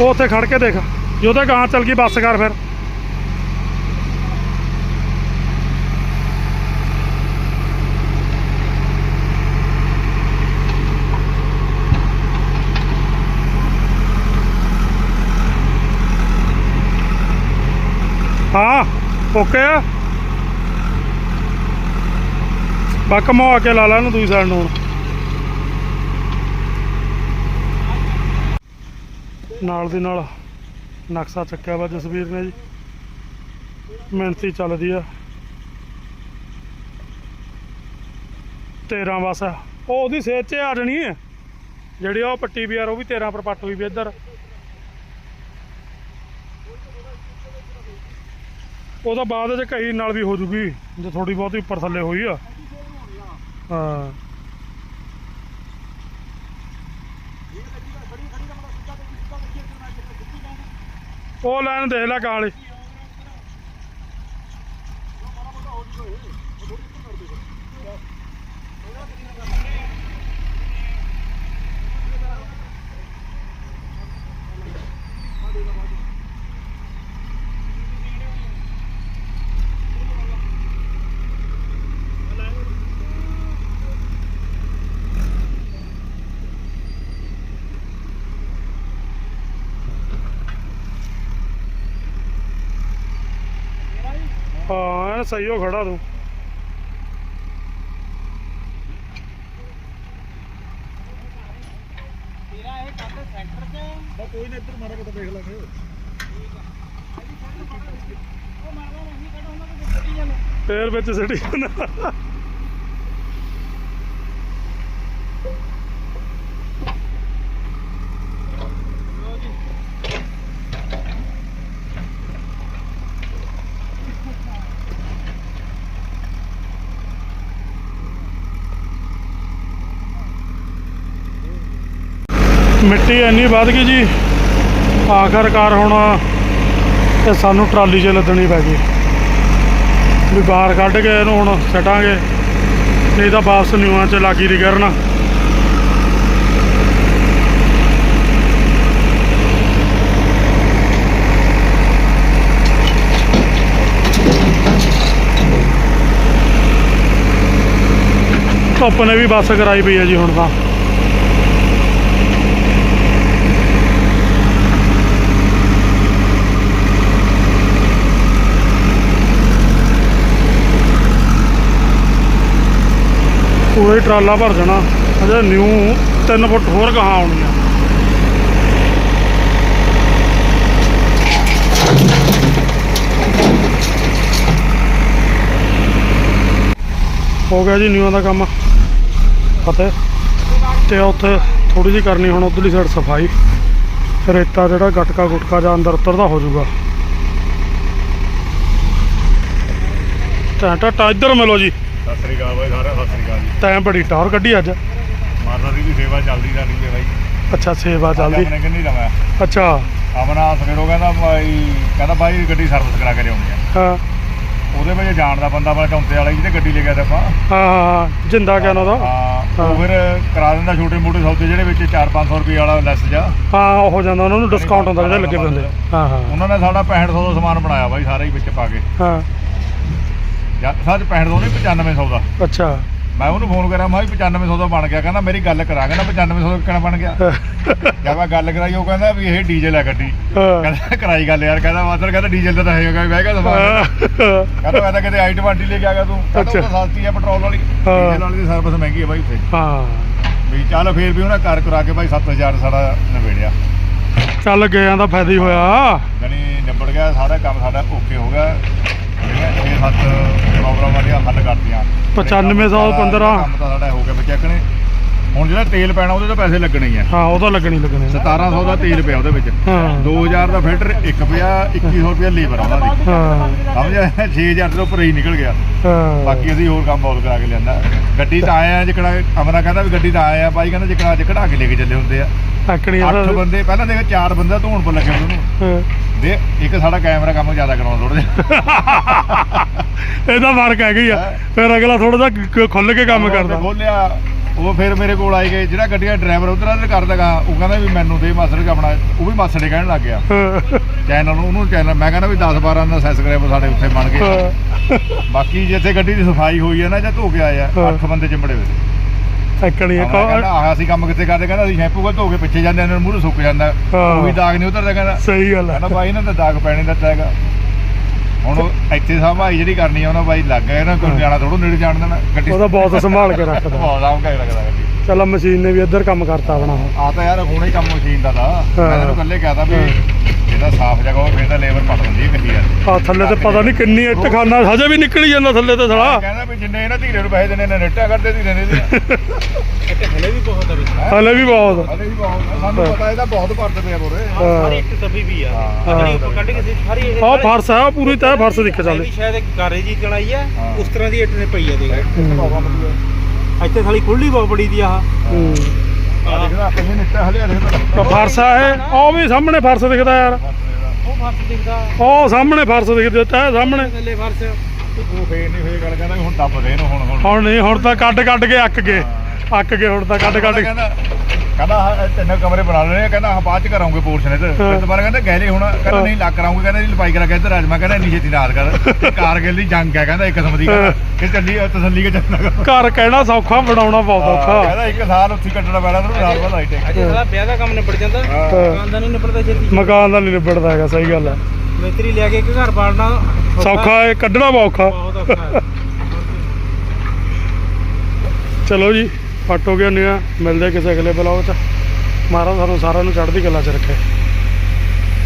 ਉਹ ਉੱਥੇ ਖੜ ਕੇ ਦੇਖ। ਜੋ ਤੇ ਕਹਾਂ ਚੱਲ ਗਈ, ਬੱਸ ਕਰ ਫਿਰ। ਹਾਂ, ਓਕੇ। ਆ ਬੱਕ ਮੋ ਕੇ ਲਾ ਲਾ ਇਹਨੂੰ ਦੂਜੀ ਸਾਈਡ ਨੂੰ ਨਾਲ ਦੀ ਨਾਲ ਨਕਸ਼ਾ ਚੱਕਿਆ ਵਾ ਜਸਵੀਰ ਨੇ ਜੀ। ਮਿਹਨਤੀ ਚੱਲਦੀ ਆ। 13 ਬਸ ਆ। ਉਹ ਉਹਦੀ ਸੇਧ 'ਚ ਆ ਜਾਣੀ ਹੈ। ਜਿਹੜੀ ਉਹ ਪੱਟੀ ਵੀ ਯਾਰ ਉਹ ਵੀ 13 ਪਰ ਪੱਟ ਹੋਈ ਵੀ ਇੱਧਰ। ਉਹਦਾ ਬਾਅਦ ਚ ਕਈ ਨਾਲ ਵੀ ਹੋ ਜੂਗੀ, ਜੇ ਥੋੜੀ ਬਹੁਤੀ ਉੱਪਰ ਥੱਲੇ ਹੋਈ ਆ। ਹਾਂ। ਉਹ ਲੈਣ ਦੇਖ ਲੈ ਕਾਲੀ ਹਾਂ ਐਨ ਸਹੀ ਹੋ ਖੜਾ ਤੂੰ। ਤੇਰਾ ਇਹ ਕੰਮ ਸੈਂਟਰ 'ਚ ਕੋਈ ਨਾ ਇੱਧਰ ਮਾੜਾ ਮੋਟਾ ਦੇਖ ਲਾਂਗੇ ਫੇਰ। ਵਿੱਚ ਸਿੱਟੀ ਜਾਂਦਾ ਮਿੱਟੀ ਇੰਨੀ ਵੱਧ ਗਈ ਜੀ। ਆਖਰਕਾਰ ਹੁਣ ਇਹ ਸਾਨੂੰ ਟਰਾਲੀ 'ਚ ਲੱਦਣੀ ਪੈ ਗਈ। ਵੀ ਬਾਹਰ ਕੱਢ ਕੇ ਇਹਨੂੰ ਹੁਣ ਛੱਡਾਂਗੇ ਨਹੀਂ ਤਾਂ ਵਾਪਸ ਨਿਊਆਂ 'ਚ ਲੱਗੀ ਦੀ ਕਰਨ। ਧੁੱਪ ਨੇ ਵੀ ਬੱਸ ਕਰਾਈ ਪਈ ਹੈ ਜੀ ਹੁਣ ਤਾਂ। ਪੂਰਾ ਹੀ ਟਰਾਲਾ ਭਰ ਜਾਣਾ ਅਜੇ ਨਿਊ 3 ਫੁੱਟ ਹੋਰ ਗਾਹਾਂ ਆਉਣੀਆਂ ਹੋ ਗਿਆ ਜੀ ਨਿਊਆਂ ਦਾ ਕੰਮ। ਫਤਿਹ। ਤੇ ਉੱਥੇ ਥੋੜੀ ਜਿਹੀ ਕਰਨੀ, ਹੁਣ ਉਧਰਲੀ ਸਾਈਡ ਸਫ਼ਾਈ। ਰੇਤਾ ਜਿਹੜਾ ਗਟਕਾ ਗੁਟਕਾ ਜਾਂ ਅੰਦਰ ਉਤਰਦਾ ਹੋ ਜਾਊਗਾ। ਤਾਂ ਟਾਟਾ ਇੱਧਰ ਮਿਲੋ ਜੀ। ਸਤਿ ਸ੍ਰੀ ਅਕਾਲ ਬਾਈ ਸਾਰਿਆਂ ਨੂੰ ਸਤਿ ਸ੍ਰੀ ਅਕਾਲ ਜੀ। ਤੈਂ ਬੜੀ ਟੌਰ ਕੱਢੀ ਅੱਜ। ਮਾਤਾ ਦੀ ਵੀ ਸੇਵਾ ਚੱਲਦੀ ਰਹਿੰਦੀ ਹੈ ਬਾਈ। ਅੱਛਾ ਸੇਵਾ ਚੱਲਦੀ। ਆਪਣੇ ਕਿੰਨੀ ਰਮਾ ਅੱਛਾ। ਆਪਣਾ ਸਵੇਰੋਂ ਕਹਿੰਦਾ ਬਾਈ ਕਹਿੰਦਾ ਬਾਈ ਗੱਡੀ ਸਰਵਿਸ ਕਰਾ ਕੇ ਲਿਆਉਣੀ ਆ। ਹਾਂ। ਉਹਦੇ ਵਿੱਚ ਜਾਣ ਦਾ ਬੰਦਾ ਵਾਲਾ ਚੌਂਤੇ ਵਾਲਾ ਜਿਹਦੇ ਗੱਡੀ ਲੈ ਗਿਆ ਤੇ ਆਪਾਂ। ਹਾਂ ਹਾਂ ਜਿੰਦਾ ਕਿਆ ਉਹਦਾ? ਹਾਂ ਉਹ ਫਿਰ ਕਰਾ ਦਿੰਦਾ ਛੋਟੇ ਮੋਟੇ ਸੌਦੇ ਜਿਹੜੇ ਵਿੱਚ 4-500 ਰੁਪਏ ਵਾਲਾ ਲੈਸ ਜਾ। ਹਾਂ ਉਹ ਹੋ ਜਾਂਦਾ ਉਹਨਾਂ ਨੂੰ ਡਿਸਕਾਊਂਟ ਹੁੰਦਾ ਜਿਹੜੇ ਲੱਗੇ ਪਏ ਹੁੰਦੇ ਹਾਂ। ਹਾਂ ਉਹਨਾਂ ਨੇ ਸਾਡਾ 6500 ਦਾ ਸਮਾਨ ਬਣਾਇਆ ਬਾਈ ਸਾਰਾ ਹੀ ਵਿੱਚ ਪਾ ਕੇ। ਹਾਂ। ਜਾਂ ਸੱਚ 6500 ਨਹੀਂ 9500 ਦਾ। ਅੱਛਾ। ਮੈਂ ਉਹਨੂੰ ਫੋਨ ਕਰਿਆ ਮੈਂ ਕਿਹਾ 9500 ਦਾ ਬਣ ਗਿਆ ਕਹਿੰਦਾ ਮੇਰੀ ਗੱਲ ਕਰਾ ਕਹਿੰਦਾ 9500 ਦਾ ਕਿਹੜਾ ਬਣ ਗਿਆ? ਜਦ ਮੈਂ ਗੱਲ ਕਰਾਈ ਉਹ ਕਹਿੰਦਾ ਵੀ ਇਹ ਡੀਜ਼ਲ ਹੈ ਗੱਡੀ। ਹਾਂ। ਕਹਿੰਦਾ ਕਰਾਈ ਗੱਲ ਯਾਰ ਕਹਿੰਦਾ ਮਾਸਟਰ ਕਹਿੰਦਾ ਡੀਜ਼ਲ ਤਾਂ ਹੈਗਾ ਮੈਂ ਕਿਹਾ ਸਮਾਨ ਕਹਿੰਦਾ ਮੈਂ ਤਾਂ ਕਿਤੇ ਆਈ 20 ਲੈ ਕੇ ਆ ਗਿਆ ਤੂੰ। ਕਹਿੰਦਾ ਉਹ ਸਸਤੀ ਹੈ ਪੈਟਰੋਲ ਵਾਲੀ। ਹਾਂ। ਡੀਜ਼ਲ ਵਾਲੀ ਦੀ ਸਰਵਿਸ ਮਹਿੰਗੀ ਹੈ ਬਾਈ ਉੱਥੇ। ਹਾਂ। ਵੀ ਚੱਲ ਫੇਰ ਵੀ ਉਹਨਾਂ ਕਰ ਕਰਾ ਕੇ ਬਾਈ 7000 ਸਾਡਾ ਨਵੇੜਿਆ ਚੱਲ ਗਿਆ ਦਾ ਫਾਇਦਾ ਹੀ ਹੋਇਆ। ਜਾਣੀ ਨਿਬੜ ਗਿਆ ਸਾਰਾ ਕੰਮ ਸਾਡਾ ਓਕੇ ਹੋ ਗਿਆ। ਜਿਹੜੀਆਂ 6-7 ਪ੍ਰੋਬਲਮ ਵਾਲੀਆਂ ਹੱਲ ਕਰਤੀਆਂ। 95 15 ਕੰਮ ਤਾਂ ਸਾਡਾ ਹੋ ਗਿਆ ਬਚੈਕਣੇ ਹੁਣ ਜਿਹੜਾ ਤੇਲ ਪੈਣਾ ਉਹਦੇ ਤਾਂ ਪੈਸੇ ਲੱਗਣੇ ਹੀ ਆ। ਹਾਂ ਉਹ ਤਾਂ ਲੱਗਣੀ ਲੱਗਣੀ 1700 ਦਾ ਤੇਲ ਪਿਆ ਉਹਦੇ ਵਿੱਚ। ਹਾਂ। 2000 ਦਾ ਫਿਲਟਰ ਇੱਕ ਪਿਆ 2100 ਰੁਪਏ ਲੇਬਰ ਉਹਨਾਂ ਦੀ ਹਾਂ। ਸਮਝ ਆਇਆ? 6000 ਤੋਂ ਉੱਪਰ ਹੀ ਨਿਕਲ ਗਿਆ। ਬਾਕੀ ਅਸੀਂ ਹੋਰ ਕੰਮ ਬਹੁਤ ਕਰਾ ਕੇ ਲਿਆਂਦਾ। ਗੱਡੀ ਤਾਂ ਆਏ ਆ ਜਿਕੜਾ ਅਮਰਾ ਕਹਿੰਦਾ ਵੀ ਗੱਡੀ ਤਾਂ ਆਏ ਆ ਬਾਈ ਕਹਿੰਦਾ ਜਿਕੜਾ ਅੱਜ ਕਢਾ ਕੇ ਲੈ ਕੇ ਚੱਲੇ ਹੁੰਦੇ ਆ। ਆਕਣੀ ਅੱਠ ਬੰਦੇ ਪਹਿਲਾਂ ਦੇਖ ਚਾਰ ਬੰਦੇ ਧੋਣ ਪਰ ਲੱਗੇ ਹੁੰਦੇ ਉਹਨੂੰ ਦੇ ਇੱਕ ਸਾਡਾ ਕੈਮਰਾ ਕੰਮ ਜ਼ਿਆਦਾ ਕਰਾਉਣਾ ਥੋੜਾ ਜਿਹਾ। ਇਹਦਾ ਫ਼ਰਕ ਹੀ ਆ। ਫਿਰ ਅਗਲਾ ਥੋੜਾ ਜਿਹਾ ਖੁੱਲ ਕੇ ਕੰਮ ਕਰਦਾ। ਖੋਲਿਆ ਉਹ ਫਿਰ ਮੇਰੇ ਕੋਲ ਆਏ ਗਏ। ਜਿਹੜਾ ਗੱਡੀਆਂ ਡਰਾਈਵਰ ਉਧਰ ਦੇ ਕਰਦਾਗਾ ਉਹ ਕਹਿੰਦਾ ਵੀ ਮੈਨੂੰ ਦੇ ਮਾਸੜ ਜੀ ਆਪਣਾ ਉਹ ਵੀ ਮਾਸੜੇ ਕਹਿਣ ਲੱਗ ਗਿਆ। ਚੈਨਲ ਨੂੰ ਉਹਨੂੰ ਚੈਨਲ ਮੈਂ ਕਹਿੰਦਾ ਵੀ 10 12 ਦਾ ਸਬਸਕ੍ਰਾਈਬਰ ਸਾਡੇ ਉੱਥੇ ਬਣ ਗਏ। ਬਾਕੀ ਜਿੱਥੇ ਗੱਡੀ ਦੀ ਸਫ਼ਾਈ ਹੋਈ ਹੈ ਨਾ ਜਾਂ ਧੋ ਕੇ ਆਏ ਆ ਹਾਂ। ਅੱਠ ਬੰਦੇ ਚਿੰਬੜੇ ਹੋਏ। ਕਹਿੰਦਾ ਆਹ ਅਸੀਂ ਕੰਮ ਕਿੱਥੇ ਕਰਦੇ? ਕਹਿੰਦਾ ਅਸੀਂ ਸ਼ੈਂਪੂ ਧੋ ਕੇ ਪਿੱਛੇ ਜਾਂਦੇ ਇਹਨਾਂ ਨੂੰ ਸੁੱਕ ਜਾਂਦਾ। ਹਾਂ। ਕੋਈ ਦਾਗ ਨਹੀਂ ਉਤਰਦਾ ਕਹਿੰਦਾ। ਸਹੀ ਗੱਲ ਕਹਿੰਦਾ ਹੈ ਬਾਈ ਇਹਨਾਂ ਦਾ ਦਾਗ ਪੈਣੇ ਦਿੱਤਾ ਹੈਗਾ। ਹੁਣ ਉਹ ਇੱਥੇ ਸਭਾਈ ਜਿਹੜੀ ਕਰਨੀ ਆ ਉਹਨਾਂ ਬਾਈ ਲੱਗ ਗਿਆ ਇਹਨਾਂ ਕੋਈ ਜਾਣਾ ਥੋੜੋ ਨੇੜੇ ਜਾਣ ਦੇਣਾ ਗੱਡੀ ਉਹਦਾ ਬਹੁਤ ਸੰਭਾਲ ਕੇ ਰੱਖਦਾ ਬਹੁਤ ਆਮ ਕੇ ਰੱਖਦਾ ਗੱਡੀ। ਚੱਲ ਮਸ਼ੀਨ ਨੇ ਵੀ ਇੱਧਰ ਕੰਮ ਕਰਤਾ ਆਪਣਾ। ਉਹ। ਆ ਤਾਂ ਯਾਰ ਹੁਣੇ ਹੀ ਕੰਮ ਮਸ਼ੀਨ ਦਾ ਦਾ ਮੈਂ ਹਾਂ। ਤੈਨੂੰ ਕੱਲੇ ਕਹਤਾ ਵੀ ਇਹਦਾ ਸਾਫ਼ ਜਗ੍ਹਾ ਹੋਵੇ ਫਿਰ ਤਾਂ ਲੇਬਰ ਪੱਟ ਦਿੰਦੀ ਹੈ ਗੱਡੀ ਯਾਰ ਆ ਥੱਲੇ ਤੇ ਪਤਾ ਨਹੀਂ ਕਿੰਨੀ ਇੱਟ ਖਾਨਾ ਹਜੇ ਵੀ ਨਿਕਲੀ ਜਾਂਦਾ ਥੱਲੇ ਤੇ ਸੜਾ ਕਹਿੰਦਾ ਵੀ ਜਿੰਨੇ ਇਹਨਾਂ ਧੀਰੇ ਨੂੰ ਪੈਸੇ ਦੇਣੇ ਨੇ ਨੇਟਾ ਕਰਦੇ ਧੀਰੇ ਨੇ ਇੱਥੇ ਹਲੇ ਵੀ ਬਹੁਤ ਆ ਵਿੱਚ। ਹਲੇ ਵੀ ਬਹੁਤ ਹਲੇ ਵੀ ਬਹੁਤ ਆ, ਸਾਨੂੰ ਪਤਾ ਇਹਦਾ ਬਹੁਤ ਪੜਦੇ ਪਿਆ ਬੋਰੇ। ਹਾਂ। ਇੱਕ ਦਬੀ ਵੀ ਆ। ਹਾਂ। ਅਗਲੀ ਉੱਪਰ ਕੱਢ ਕੇ ਸੀ ਸਾਰੀ ਇਹ ਆਹ ਫਰਸ ਉਹ ਪੂਰੀ ਤੈ ਫਰਸ ਦਿਖ ਵੀ ਸ਼ਾਇਦ ਇੱਕ ਗਾਰੇ ਜੀ ਚੜਾਈ ਆ। ਉਸ ਤਰ੍ਹਾਂ ਦੀ ਇੱਟ ਨੇ ਪਈ ਆ ਦੇਖ। ਹੂੰ। ਇੱਥੇ ਸਾਲੀ ਖੁੱਲੀ ਬਹੁਤ ਬੜੀ ਦੀ ਆਹ। ਹੂੰ। ਆ ਦੇਖਦਾ ਕਹੀਂ ਨੇਟਾ ਹਲੇ ਫਰਸ ਇਹ। ਉਹ ਵੀ ਸਾਹਮਣੇ ਫਰਸ ਦਿਖਦਾ ਯਾਰ। ਉਹ ਫਰਸ਼ ਦਿਖਦਾ। ਉਹ ਸਾਹਮਣੇ ਫਰਸ ਦਿਖਦਾ ਤੈ ਸਾਹਮਣੇ। ਥੱਲੇ ਫਰਸ਼। ਉਹ ਫੇਰ ਨਹੀਂ ਫੇਰ ਗੱਲ ਕਹਿੰਦਾ ਹੁਣ ਦੱਬ ਦੇ ਇਹਨੂੰ ਹੁਣ ਹੁਣ। ਹੁਣ ਨਹੀਂ ਹੁਣ ਤਾਂ ਕੱਢ ਕੱਢ ਕੇ ਅੱਕ ਗਏ। ਅੱਕ ਗਏ ਹੁਣ ਤਾਂ ਕੱਢ ਕੱਢ ਕੇ। ਕਹਿੰਦਾ ਕਹਿੰਦਾ ਆਹ ਤਿੰਨ ਕਮਰੇ ਬਣਾ ਲੈਣੇ ਆ ਕਹਿੰਦਾ ਆਹ ਬਾਅਦ ਚ ਕਰਾਉਂਗੇ ਪੋਰਸ਼ਨ ਇਹਦੇ ਫਿਰ ਦੁਬਾਰਾ ਕਹਿੰਦਾ ਗਹਿਲੇ ਹੁਣ ਕਹਿੰਦਾ ਨਹੀਂ ਲੱਗ ਕਰਾਉਂਗੇ ਕਹਿੰਦਾ ਜੀ ਲਪਾਈ ਕਰਾ ਕੇ ਇੱਧਰ ਆ ਜਾ। ਮੈਂ ਕਹਿੰਦਾ ਇੰਨੀ ਛੇਤੀ ਨਾਲ ਕਰ। ਕਾਰਗਿਲ ਦੀ ਜੰਗ ਹੈ ਕਹਿੰਦਾ ਇੱਕ ਕਿਸਮ ਦੀ। ਕਹਿੰਦਾ ਕਿ ਚੱਲੀ ਤਸੱਲੀ ਕੇ ਚੱਲਣਾ ਘਰ ਕਹਿਣਾ ਸੌਖਾ ਬਣਾਉਣਾ ਬਹੁਤ ਔਖਾ। ਕਹਿੰਦਾ ਇੱਕ ਸਾਲ ਉੱਥੇ ਕੱਟਣਾ ਪੈਣਾ ਤੈਨੂੰ ਨਾਲ ਬਾਅਦ ਆਈਟੇ ਅਜੇ ਸਾਲਾ ਵਿਆਹ ਦਾ ਕੰਮ ਨਿਬੜ ਜਾਂਦਾ। ਦੁਕਾਨ ਦਾ ਨਹੀਂ ਨਿਬੜਦਾ ਛੇਤੀ। ਮਕਾਨ ਦਾ ਨਹੀਂ ਨਿਬੜਦਾ ਹੈਗਾ ਸਹੀ ਗੱਲ ਹੈ। ਮਿਸਤਰੀ ਲਿਆ ਕੇ ਇੱਕ ਘਰ ਬਾੜਨਾ ਸੌਖਾ ਹੈ ਕੱਢਣਾ ਬਹੁਤ ਔਖਾ। ਬਹੁਤ ਔਖਾ ਹੈ। ਚਲੋ ਜੀ। ਫਟ ਹੋ ਗਿਆ ਨਿਆ ਮਿਲਦੇ ਕਿਸੇ ਅਗਲੇ ਬਲੌਗ 'ਚ। ਮਹਾਰਾਜ ਸਾਨੂੰ ਸਾਰਿਆਂ ਨੂੰ ਚੜ੍ਹਦੀ ਕਲਾ 'ਚ ਰੱਖੇ।